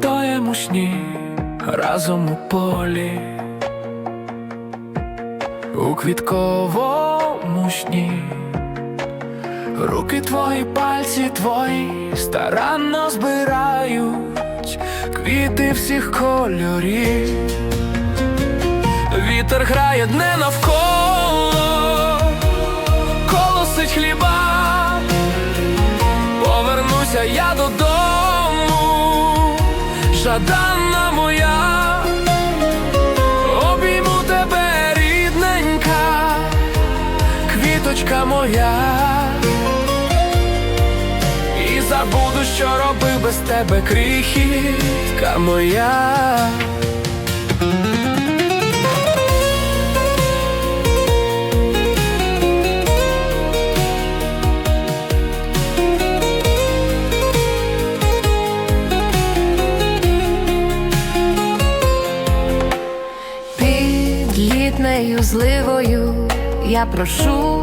твоєму сні, разом у полі, у квітковому сні. Руки твої, пальці твої старанно збирають квіти всіх кольорів. Вітер грає дне навколо, колосить хліба, жаданна моя, обійму тебе, рідненька, квіточка моя, і забуду, що робив без тебе крихітка моя. Літнею зливою я прошу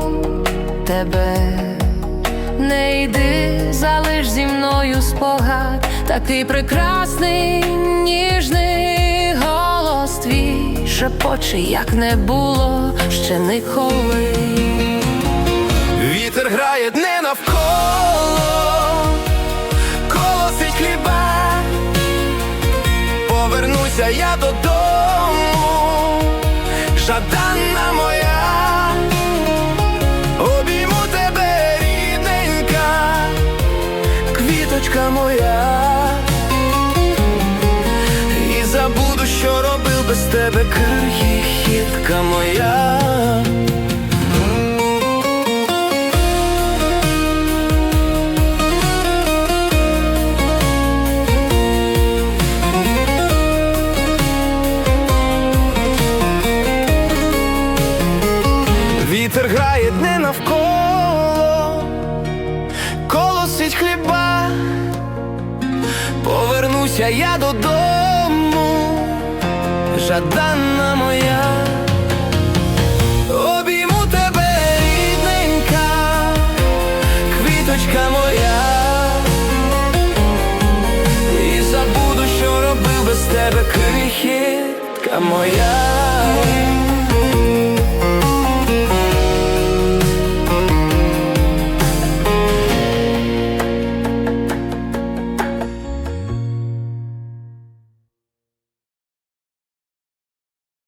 тебе, не йди, залиш зі мною спогад, такий прекрасний, ніжний голос твій шепоче, як не було ще ніколи. Вітер грає дне навколо, колосить хліба, повернуся я додому, жаданна квіточка моя, і забуду, що робив без тебе крихітка моя. Повернуся я додому, жаданна моя, обійму тебе, рідненька, квіточка моя, і забуду, що робив без тебе крихітка моя.